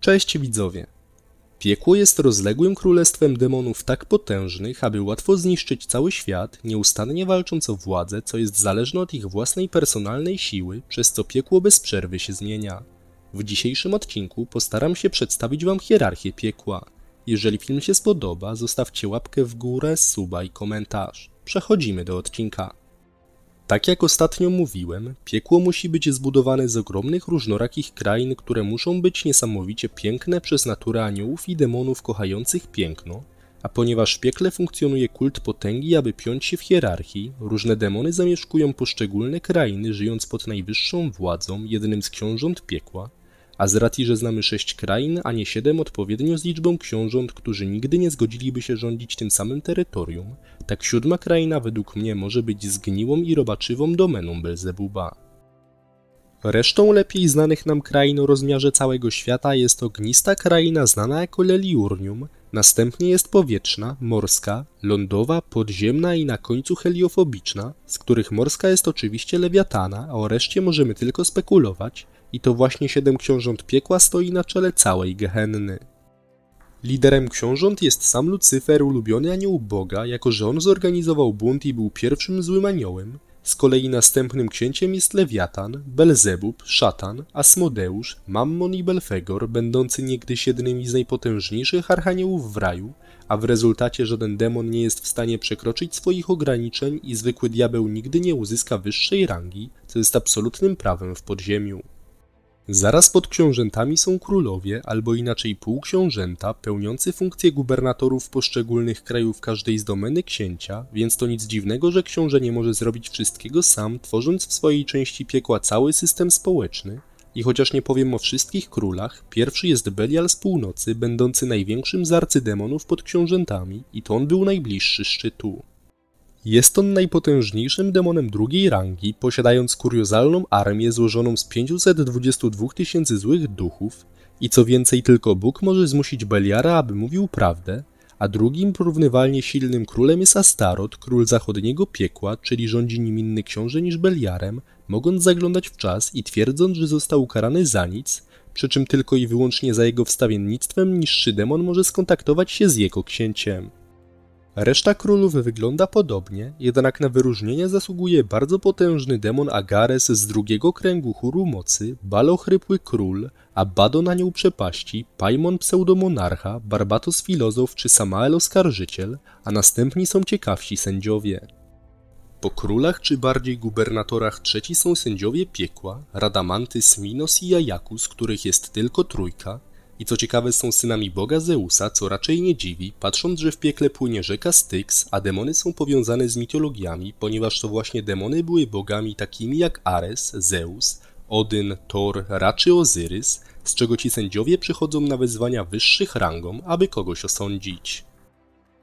Cześć widzowie. Piekło jest rozległym królestwem demonów tak potężnych, aby łatwo zniszczyć cały świat, nieustannie walcząc o władzę, co jest zależne od ich własnej personalnej siły, przez co piekło bez przerwy się zmienia. W dzisiejszym odcinku postaram się przedstawić wam hierarchię piekła. Jeżeli film się spodoba, zostawcie łapkę w górę, suba i komentarz. Przechodzimy do odcinka. Tak jak ostatnio mówiłem, piekło musi być zbudowane z ogromnych różnorakich krain, które muszą być niesamowicie piękne przez naturę aniołów i demonów kochających piękno, a ponieważ w piekle funkcjonuje kult potęgi, aby piąć się w hierarchii, różne demony zamieszkują poszczególne krainy, żyjąc pod najwyższą władzą, jednym z książąt piekła, a z racji, że znamy sześć krain, a nie siedem odpowiednio z liczbą książąt, którzy nigdy nie zgodziliby się rządzić tym samym terytorium, tak siódma kraina według mnie może być zgniłą i robaczywą domeną Belzebuba. Resztą lepiej znanych nam krain o rozmiarze całego świata jest ognista kraina znana jako Leliurnium, następnie jest powietrzna, morska, lądowa, podziemna i na końcu heliofobiczna, z których morska jest oczywiście Lewiatana, a o reszcie możemy tylko spekulować, i to właśnie siedem książąt piekła stoi na czele całej Gehenny. Liderem książąt jest sam Lucyfer, ulubiony anioł Boga, jako że on zorganizował bunt i był pierwszym złym aniołem. Z kolei następnym księciem jest Lewiatan, Belzebub, Szatan, Asmodeusz, Mammon i Belfegor, będący niegdyś jednymi z najpotężniejszych archaniołów w raju, a w rezultacie żaden demon nie jest w stanie przekroczyć swoich ograniczeń i zwykły diabeł nigdy nie uzyska wyższej rangi, co jest absolutnym prawem w podziemiu. Zaraz pod książętami są królowie, albo inaczej półksiążęta, pełniący funkcje gubernatorów poszczególnych krajów każdej z domeny księcia, więc to nic dziwnego, że książę nie może zrobić wszystkiego sam, tworząc w swojej części piekła cały system społeczny. I chociaż nie powiem o wszystkich królach, pierwszy jest Belial z północy, będący największym z arcydemonów pod książętami, i to on był najbliższy szczytu. Jest on najpotężniejszym demonem drugiej rangi, posiadając kuriozalną armię złożoną z 522 tysięcy złych duchów i co więcej tylko Bóg może zmusić Beliara, aby mówił prawdę, a drugim porównywalnie silnym królem jest Astaroth, król zachodniego piekła, czyli rządzi nim inny książę niż Beliarem, mogąc zaglądać w czas i twierdząc, że został ukarany za nic, przy czym tylko i wyłącznie za jego wstawiennictwem niższy demon może skontaktować się z jego księciem. Reszta królów wygląda podobnie, jednak na wyróżnienie zasługuje bardzo potężny demon Agares z drugiego kręgu chóru mocy, Balochrypły król, Abaddon anioł przepaści, Paimon pseudomonarcha, Barbatos filozof czy Samael oskarżyciel, a następni są ciekawsi sędziowie. Po królach czy bardziej gubernatorach trzeci są sędziowie piekła, Radamantys, Minos i Ajakus, których jest tylko trójka, i co ciekawe są synami boga Zeusa, co raczej nie dziwi, patrząc, że w piekle płynie rzeka Styx, a demony są powiązane z mitologiami, ponieważ to właśnie demony były bogami takimi jak Ares, Zeus, Odyn, Thor, Ra czy Ozyrys, z czego ci sędziowie przychodzą na wezwania wyższych rangą, aby kogoś osądzić.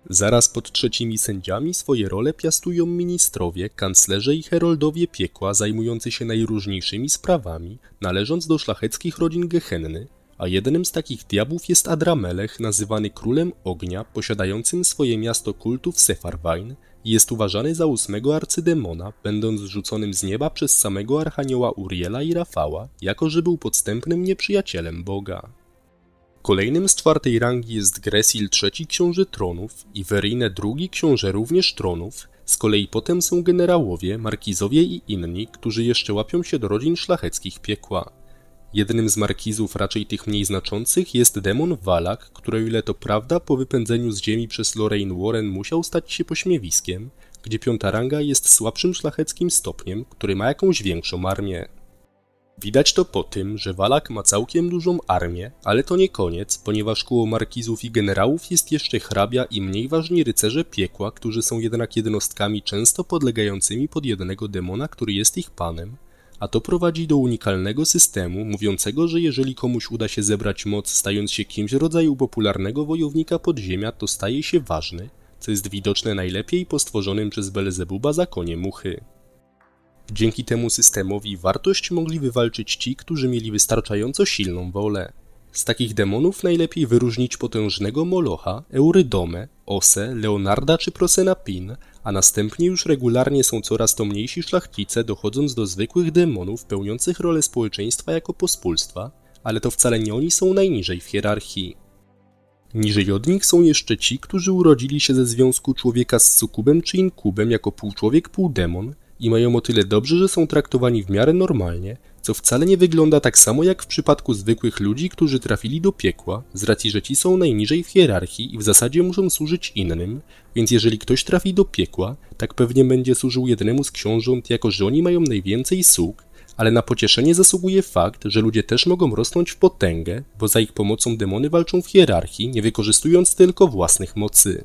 Zaraz pod trzecimi sędziami swoje role piastują ministrowie, kanclerze i heroldowie piekła zajmujący się najróżniejszymi sprawami, należąc do szlacheckich rodzin Gehenny, a jednym z takich diabłów jest Adramelech, nazywany królem ognia, posiadającym swoje miasto kultu w Sefarwain i jest uważany za ósmego arcydemona, będąc rzuconym z nieba przez samego archanioła Uriela i Rafała, jako że był podstępnym nieprzyjacielem Boga. Kolejnym z czwartej rangi jest Gresil trzeci książę tronów i Verine drugi książę również tronów, z kolei potem są generałowie, markizowie i inni, którzy jeszcze łapią się do rodzin szlacheckich piekła. Jednym z markizów raczej tych mniej znaczących jest demon Valak, który o ile to prawda po wypędzeniu z ziemi przez Lorraine Warren musiał stać się pośmiewiskiem, gdzie piąta ranga jest słabszym szlacheckim stopniem, który ma jakąś większą armię. Widać to po tym, że Walak ma całkiem dużą armię, ale to nie koniec, ponieważ koło markizów i generałów jest jeszcze hrabia i mniej ważni rycerze piekła, którzy są jednak jednostkami często podlegającymi pod jednego demona, który jest ich panem, a to prowadzi do unikalnego systemu mówiącego, że jeżeli komuś uda się zebrać moc stając się kimś w rodzaju popularnego wojownika podziemia, to staje się ważny, co jest widoczne najlepiej po stworzonym przez Belzebuba zakonie muchy. Dzięki temu systemowi wartość mogli wywalczyć ci, którzy mieli wystarczająco silną wolę. Z takich demonów najlepiej wyróżnić potężnego Molocha, Eurydomę, Osę, Leonarda czy Prosenapin, a następnie już regularnie są coraz to mniejsi szlachcice, dochodząc do zwykłych demonów pełniących rolę społeczeństwa jako pospólstwa, ale to wcale nie oni są najniżej w hierarchii. Niżej od nich są jeszcze ci, którzy urodzili się ze związku człowieka z sukubem czy inkubem jako półczłowiek, półdemon i mają o tyle dobrze, że są traktowani w miarę normalnie, co wcale nie wygląda tak samo jak w przypadku zwykłych ludzi, którzy trafili do piekła, z racji, że ci są najniżej w hierarchii i w zasadzie muszą służyć innym, więc jeżeli ktoś trafi do piekła, tak pewnie będzie służył jednemu z książąt, jako że oni mają najwięcej sług, ale na pocieszenie zasługuje fakt, że ludzie też mogą rosnąć w potęgę, bo za ich pomocą demony walczą w hierarchii, nie wykorzystując tylko własnych mocy.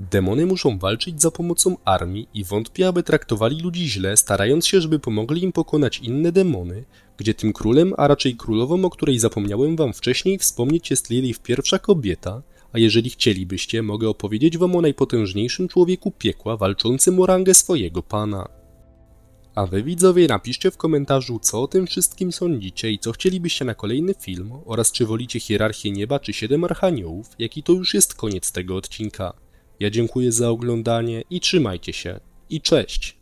Demony muszą walczyć za pomocą armii i wątpię, aby traktowali ludzi źle, starając się, żeby pomogli im pokonać inne demony, gdzie tym królem, a raczej królową, o której zapomniałem wam wcześniej wspomnieć, jest Lilith pierwsza kobieta, a jeżeli chcielibyście, mogę opowiedzieć wam o najpotężniejszym człowieku piekła walczącym o rangę swojego pana. A wy widzowie napiszcie w komentarzu, co o tym wszystkim sądzicie i co chcielibyście na kolejny film oraz czy wolicie hierarchię nieba czy siedem archaniołów, jaki to już jest koniec tego odcinka. Ja dziękuję za oglądanie i trzymajcie się. I cześć!